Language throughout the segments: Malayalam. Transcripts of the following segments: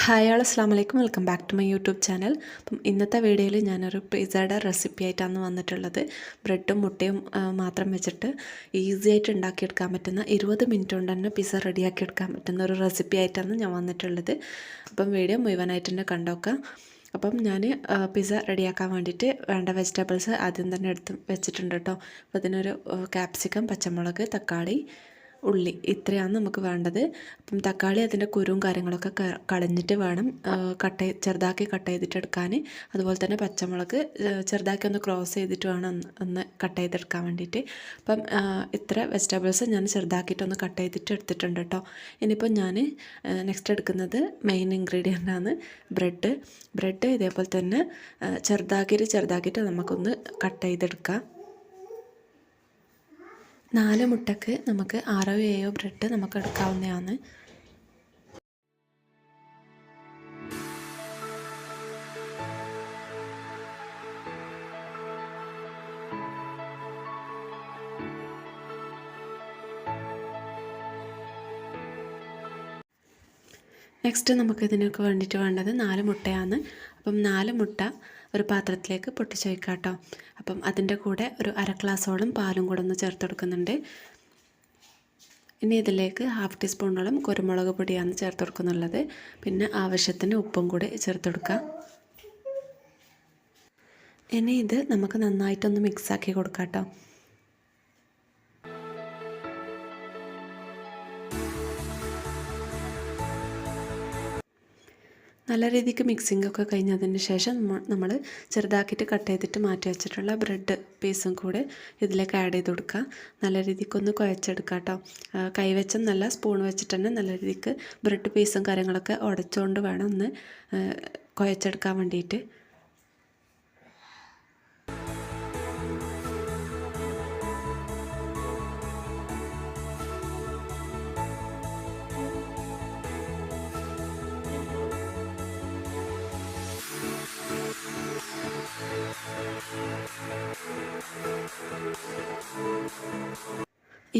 ഹായ് ആൾ അസ്സാം വലൈക്കും welcome back to my YouTube channel. അപ്പം ഇന്നത്തെ വീഡിയോയിൽ ഞാനൊരു പിസയുടെ റെസിപ്പി ആയിട്ടാണ് വന്നിട്ടുള്ളത്. ബ്രെഡും മുട്ടയും മാത്രം വെച്ചിട്ട് ഈസി ആയിട്ട് ഉണ്ടാക്കിയെടുക്കാൻ പറ്റുന്ന ഇരുപത് മിനിറ്റ് കൊണ്ട് തന്നെ പിസ്സ റെഡിയാക്കി എടുക്കാൻ പറ്റുന്ന ഒരു റെസിപ്പി ആയിട്ടാണ് ഞാൻ വന്നിട്ടുള്ളത്. അപ്പം വീഡിയോ മുഴുവനായിട്ട് തന്നെ കണ്ടോക്കാം. അപ്പം ഞാൻ പിസ്സ റെഡിയാക്കാൻ വേണ്ടിയിട്ട് വേണ്ട വെജിറ്റബിൾസ് ആദ്യം തന്നെ എടുത്ത് വെച്ചിട്ടുണ്ട് കേട്ടോ. അപ്പോൾ അതിനൊരു ക്യാപ്സിക്കം പച്ചമുളക് തക്കാളി ഉള്ളി ഇത്രയാണ് നമുക്ക് വേണ്ടത്. അപ്പം തക്കാളി അതിന്റെ കുരുവും കാര്യങ്ങളൊക്കെ കളഞ്ഞിട്ട് വേണം. കട്ട് ചെറുതാക്കി കട്ട് ചെയ്തിട്ട് എടുക്കാൻ. അതുപോലെ തന്നെ പച്ചമുളക് ചെറുതാക്കി ഒന്ന് ക്രോസ് ചെയ്തിട്ട് വേണം ഒന്ന് കട്ട് ചെയ്തെടുക്കാൻ വേണ്ടിയിട്ട്. അപ്പം ഇത്ര വെജിറ്റബിൾസ് ഞാൻ ചെറുതാക്കിയിട്ടൊന്ന് കട്ട് ചെയ്തിട്ട് എടുത്തിട്ടുണ്ട് കേട്ടോ. ഇനിയിപ്പോൾ ഞാൻ നെക്സ്റ്റ് എടുക്കുന്നത് മെയിൻ ഇൻഗ്രീഡിയന്റ് ആണ് ബ്രെഡ് ബ്രെഡ് ഇതേപോലെ തന്നെ ചെറുതാക്കിയിട്ട് ചെറുതാക്കിയിട്ട് നമുക്കൊന്ന് കട്ട് ചെയ്തെടുക്കാം. നാല് മുട്ടക്ക് നമുക്ക് ആറോ ഏഴോ ബ്രെഡ് നമുക്ക് എടുക്കാവുന്നതാണ് നെക്സ്റ്റ് നമുക്ക് ഇതിനൊക്കെ വേണ്ടിയിട്ട് വേണ്ടത് നാല് മുട്ടയാണ്. അപ്പം നാല് മുട്ട ഒരു പാത്രത്തിലേക്ക് പൊട്ടിച്ച് വയ്ക്കാം കേട്ടോ അപ്പം അതിന്റെ കൂടെ ഒരു അര ഗ്ലാസോളം പാലും കൂടെ ഒന്ന് ചേർത്ത് കൊടുക്കുന്നുണ്ട്. ഇനി ഇതിലേക്ക് ഹാഫ് ടീസ്പൂണോളം കുരുമുളക് പൊടിയാണ് ചേർത്ത് കൊടുക്കുന്നുള്ളത്. പിന്നെ ആവശ്യത്തിന് ഉപ്പും കൂടി ചേർത്ത് കൊടുക്കുക. ഇനി ഇത് നമുക്ക് നന്നായിട്ടൊന്ന് മിക്സാക്കി കൊടുക്കാം കേട്ടോ നല്ല രീതിക്ക് മിക്സിംഗ് ഒക്കെ കഴിഞ്ഞതിന് ശേഷം നമ്മൾ ചെറുതാക്കിയിട്ട് കട്ട് ചെയ്തിട്ട് മാറ്റി വെച്ചിട്ടുള്ള ബ്രെഡ് പീസും കൂടെ ഇതിലേക്ക് ആഡ് ചെയ്ത് കൊടുക്കുക നല്ല രീതിക്കൊന്ന് കുഴച്ചെടുക്കുക കേട്ടോ കൈവച്ചം നല്ല സ്പൂൺ വെച്ചിട്ട് തന്നെ നല്ല രീതിക്ക് ബ്രെഡ് പീസും കാര്യങ്ങളൊക്കെ ഉടച്ചുകൊണ്ട് വേണം ഒന്ന് കുഴച്ചെടുക്കാൻ വേണ്ടിയിട്ട്.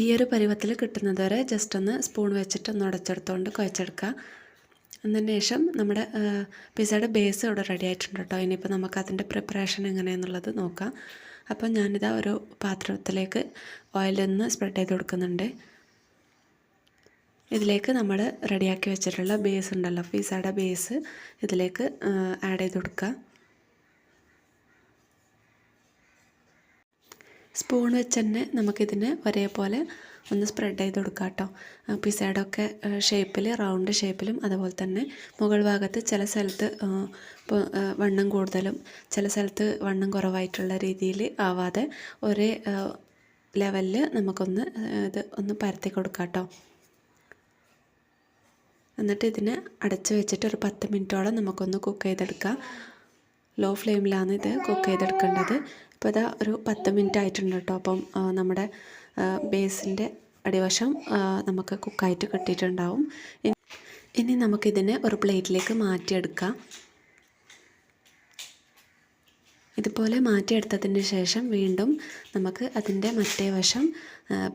ഈ ഒരു പരുവത്തിൽ കിട്ടുന്നത് വരെ ജസ്റ്റ് ഒന്ന് സ്പൂൺ വെച്ചിട്ട് ഒന്ന് ഉടച്ചെടുത്തുകൊണ്ട് കുഴച്ചെടുക്കുക. അതിന് ശേഷം നമ്മുടെ പിസയുടെ ബേസ് ഇവിടെ റെഡി ആയിട്ടുണ്ട് കേട്ടോ. ഇനിയിപ്പോൾ നമുക്ക് അതിന്റെ പ്രിപ്പറേഷൻ എങ്ങനെയാണെന്നുള്ളത് നോക്കാം. അപ്പോൾ ഞാനിതാ ഒരു പാത്രത്തിലേക്ക് ഓയിലൊന്ന് സ്പ്രെഡ് ചെയ്ത് കൊടുക്കുന്നുണ്ട്. ഇതിലേക്ക് നമ്മൾ റെഡിയാക്കി വെച്ചിട്ടുള്ള ബേസ് ഉണ്ടല്ലോ പിസയുടെ ബേസ് ഇതിലേക്ക് ആഡ് ചെയ്ത് കൊടുക്കുക. സ്പൂൺ വെച്ച് തന്നെ നമുക്കിതിന് ഒരേപോലെ ഒന്ന് സ്പ്രെഡ് ചെയ്ത് കൊടുക്കാം കേട്ടോ. പിസയുടെയൊക്കെ ഷേപ്പിൽ റൗണ്ട് ഷേപ്പിലും അതുപോലെ തന്നെ മുകൾ ഭാഗത്ത് ചില സ്ഥലത്ത് വണ്ണം കൂടുതലും ചില സ്ഥലത്ത് വണ്ണം കുറവായിട്ടുള്ള രീതിയിൽ ആവാതെ ഒരേ ലെവലിൽ നമുക്കൊന്ന് ഇത് ഒന്ന് പരത്തി കൊടുക്കാം കേട്ടോ. എന്നിട്ട് ഇതിനെ അടച്ച് വെച്ചിട്ട് ഒരു പത്ത് മിനിറ്റോളം നമുക്കൊന്ന് കുക്ക് ചെയ്തെടുക്കാം. ലോ ഫ്ലെയിമിലാണ് ഇത് കുക്ക് ചെയ്തെടുക്കേണ്ടത്. ഇപ്പോൾ ഇതാ ഒരു പത്ത് മിനിറ്റ് ആയിട്ടുണ്ട് കേട്ടോ. അപ്പം നമ്മുടെ ബേസിന്റെ അടിവശം നമുക്ക് കുക്കായിട്ട് കിട്ടിയിട്ടുണ്ടാവും. ഇനി- നമുക്കിതിനെ ഒരു പ്ലേറ്റിലേക്ക് മാറ്റിയെടുക്കാം. ഇതുപോലെ മാറ്റിയെടുത്തതിന് ശേഷം വീണ്ടും നമുക്ക് അതിന്റെ മറ്റേ വശം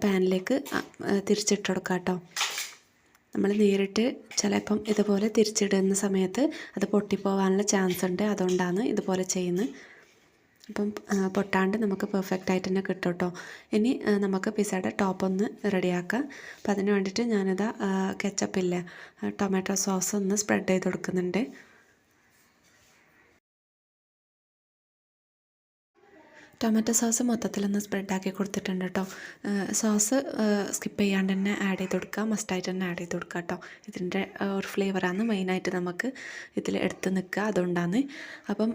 പാനിലേക്ക് തിരിച്ചിട്ട് കൊടുക്കാം കേട്ടോ. നമ്മൾ നേരിട്ട് ചിലപ്പം ഇതുപോലെ തിരിച്ചിടുന്ന സമയത്ത് അത് പൊട്ടിപ്പോവാനുള്ള ചാൻസ് ഉണ്ട് അതുകൊണ്ടാണ് ഇതുപോലെ ചെയ്യുന്നത്. അപ്പം പൊട്ടാണ്ട് നമുക്ക് പെർഫെക്റ്റ് ആയിട്ട് തന്നെ കിട്ടും കേട്ടോ ഇനി നമുക്ക് പിസയുടെ ടോപ്പ് ഒന്ന് റെഡിയാക്കാം അപ്പം അതിന് വേണ്ടിയിട്ട് ഞാനിതാ കെച്ചപ്പില്ലേ ടൊമാറ്റോ സോസ് ഒന്ന് സ്പ്രെഡ് ചെയ്ത് കൊടുക്കുന്നുണ്ട്. ടൊമാറ്റോ സോസ് മൊത്തത്തിലൊന്ന് സ്പ്രെഡാക്കി കൊടുത്തിട്ടുണ്ട് കേട്ടോ. സോസ് സ്കിപ്പ് ചെയ്യാണ്ട് തന്നെ ആഡ് ചെയ്ത് കൊടുക്കുക. മസ്റ്റായിട്ട് തന്നെ ആഡ് ചെയ്ത് കൊടുക്കുക കേട്ടോ. ഇതിന്റെ ഒരു ഫ്ലേവറാണ് മെയിനായിട്ട് നമുക്ക് ഇതിൽ എടുത്ത് നിൽക്കുക അതുകൊണ്ടാണ്. അപ്പം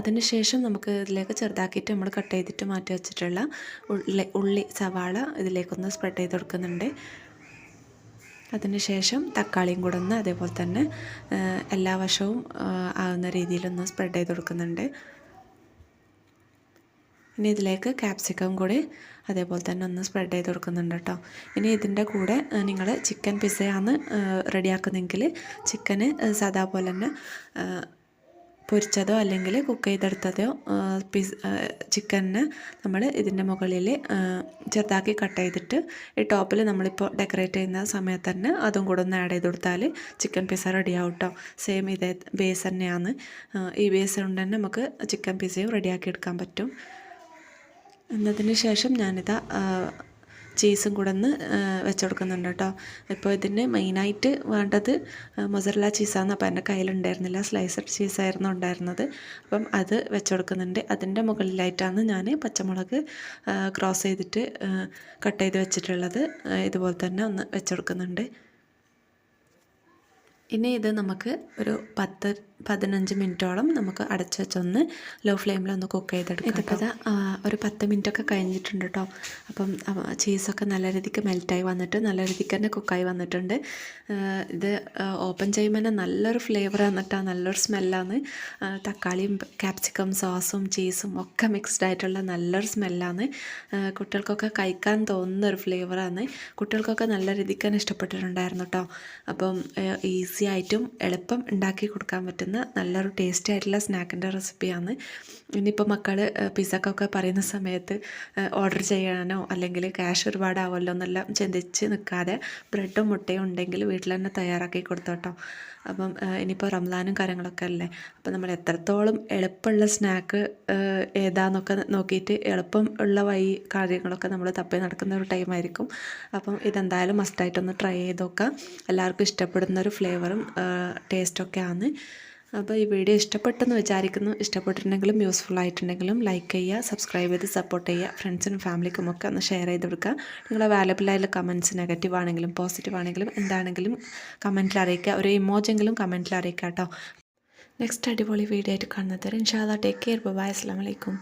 അതിന് ശേഷം നമുക്ക് ഇതിലേക്ക് ചെറുതാക്കിയിട്ട് നമ്മൾ കട്ട് ചെയ്തിട്ട് മാറ്റി വെച്ചിട്ടുള്ള ഉള്ളി ഉള്ളി സവാള ഇതിലേക്കൊന്ന് സ്പ്രെഡ് ചെയ്ത് കൊടുക്കുന്നുണ്ട്. അതിനുശേഷം തക്കാളിയും കൂടെ ഒന്ന് അതേപോലെ തന്നെ എല്ലാ വശവും ആകുന്ന രീതിയിലൊന്ന് സ്പ്രെഡ് ചെയ്ത് കൊടുക്കുന്നുണ്ട്. ഇനി ഇതിലേക്ക് ക്യാപ്സിക്കം കൂടി അതേപോലെ തന്നെ ഒന്ന് സ്പ്രെഡ് ചെയ്ത് കൊടുക്കുന്നുണ്ട് കേട്ടോ ഇനി ഇതിന്റെ കൂടെ നിങ്ങൾ ചിക്കൻ പിസ്സയാണ് റെഡിയാക്കുന്നതെങ്കിൽ ചിക്കന് സാധാ പോലെ തന്നെ പൊരിച്ചതോ അല്ലെങ്കിൽ കുക്ക് ചെയ്തെടുത്തതോ പിസ് ചിക്കനെ നമ്മൾ ഇതിന്റെ മുകളിൽ ചെറുതാക്കി കട്ട് ചെയ്തിട്ട് ഈ ടോപ്പിൽ നമ്മളിപ്പോൾ ഡെക്കറേറ്റ് ചെയ്യുന്ന സമയത്ത് തന്നെ അതും കൂടെ ഒന്ന് ആഡ് ചെയ്ത് കൊടുത്താൽ ചിക്കൻ പിസ്സ റെഡിയാവും കേട്ടോ സെയിം ഇതേ ബേസ് തന്നെയാണ്. ഈ ബേസ് കൊണ്ട് തന്നെ നമുക്ക് ചിക്കൻ പിസ്സയും റെഡിയാക്കി എടുക്കാൻ പറ്റും. എന്നതിന് ശേഷം ഞാനിതാ ചീസും കൂടെ ഒന്ന് വെച്ച് കൊടുക്കുന്നുണ്ട് കേട്ടോ. ഇപ്പോൾ ഇതിന് മെയിനായിട്ട് വേണ്ടത് മൊസറല ചീസാണ് അപ്പോൾ എന്റെ കയ്യിലുണ്ടായിരുന്നില്ല. സ്ലൈസഡ് ചീസായിരുന്നു ഉണ്ടായിരുന്നത്. അപ്പം അത് വെച്ച് കൊടുക്കുന്നുണ്ട് അതിന്റെ മുകളിലായിട്ടാണ് ഞാൻ പച്ചമുളക് ക്രോസ് ചെയ്തിട്ട് കട്ട് ചെയ്ത് വെച്ചിട്ടുള്ളത്. ഇതുപോലെ തന്നെ ഒന്ന് വെച്ച് കൊടുക്കുന്നുണ്ട് ഇനി ഇത് നമുക്ക് ഒരു പത്ത് പതിനഞ്ച് മിനിറ്റോളം നമുക്ക് അടച്ചു വെച്ചൊന്ന് ലോ ഫ്ലെയിമിൽ ഒന്ന് കുക്ക് ചെയ്തെടുക്കാം ഇതിപ്പോൾ ഒരു പത്ത് മിനിറ്റൊക്കെ കഴിഞ്ഞിട്ടുണ്ട് കേട്ടോ അപ്പം ചീസൊക്കെ നല്ല രീതിക്ക് മെൽറ്റായി വന്നിട്ട് നല്ല രീതിക്ക് തന്നെ കുക്കായി വന്നിട്ടുണ്ട്. ഇത് ഓപ്പൺ ചെയ്യുമ്പോൾ തന്നെ നല്ലൊരു ഫ്ലേവർ വന്നിട്ടാണ് നല്ലൊരു സ്മെല്ലാണ് തക്കാളിയും ക്യാപ്സിക്കം സോസും ചീസും ഒക്കെ മിക്സ്ഡ് ആയിട്ടുള്ള നല്ലൊരു സ്മെല്ലാണ് കുട്ടികൾക്കൊക്കെ കഴിക്കാൻ തോന്നുന്ന ഒരു ഫ്ലേവറാണ് കുട്ടികൾക്കൊക്കെ നല്ല രീതിക്ക് തന്നെ ഇഷ്ടപ്പെട്ടിട്ടുണ്ടായിരുന്നു കേട്ടോ അപ്പം ഈസി ആയിട്ടും എളുപ്പം ഉണ്ടാക്കി കൊടുക്കാൻ പറ്റുന്ന നല്ലൊരു ടേസ്റ്റി ആയിട്ടുള്ള സ്നാക്കിന്റെ റെസിപ്പിയാണ് ഇനിയിപ്പോൾ മക്കൾ പിസ്സക്കൊക്കെ പറയുന്ന സമയത്ത് ഓർഡർ ചെയ്യാനോ അല്ലെങ്കിൽ ക്യാഷ് ഒരുപാടാവുമല്ലോ എന്നെല്ലാം ചിന്തിച്ച് നിൽക്കാതെ ബ്രെഡും മുട്ടയും ഉണ്ടെങ്കിൽ വീട്ടിൽ തന്നെ തയ്യാറാക്കി കൊടുത്തോട്ടോ. അപ്പം ഇനിയിപ്പോൾ റംസാനും കാര്യങ്ങളൊക്കെ അല്ലേ? അപ്പം നമ്മൾ എത്രത്തോളം എളുപ്പമുള്ള സ്നാക്ക് ഏതാന്നൊക്കെ നോക്കിയിട്ട് എളുപ്പം ഉള്ള വഴി കാര്യങ്ങളൊക്കെ നമ്മൾ തപ്പി നടക്കുന്ന ഒരു ടൈമായിരിക്കും അപ്പം ഇതെന്തായാലും മസ്റ്റായിട്ടൊന്ന് ട്രൈ ചെയ്ത് നോക്കാം. എല്ലാവർക്കും ഇഷ്ടപ്പെടുന്ന ഒരു ഫ്ലേവറും ടേസ്റ്റൊക്കെയാണ് അപ്പോൾ ഈ വീഡിയോ ഇഷ്ടപ്പെട്ടെന്ന് വിചാരിക്കുന്നു. ഇഷ്ടപ്പെട്ടിട്ടുണ്ടെങ്കിലും യൂസ്ഫുൾ ആയിട്ടുണ്ടെങ്കിലും ലൈക്ക് ചെയ്യുക സബ്സ്ക്രൈബ് ചെയ്ത് സപ്പോർട്ട് ചെയ്യുക ഫ്രണ്ട്സിനും ഫാമിലിക്കും ഒക്കെ ഒന്ന് ഷെയർ ചെയ്ത് കൊടുക്കുക. നിങ്ങൾ അവൈലബിൾ ആയുള്ള കമന്റ്സ് നെഗറ്റീവ് ആണെങ്കിലും പോസിറ്റീവ് ആണെങ്കിലും എന്താണെങ്കിലും കമന്റിൽ അറിയിക്കുക. ഒരു ഇമോജെങ്കിലും കമന്റിൽ അറിയിക്കുക കേട്ടോ. നെക്സ്റ്റ് അടിപൊളി വീഡിയോ ആയിട്ട് കാണുന്നത് ഇൻഷാദ ടേക്ക് കെയർ ബൈ അസ്സാം വലൈക്കും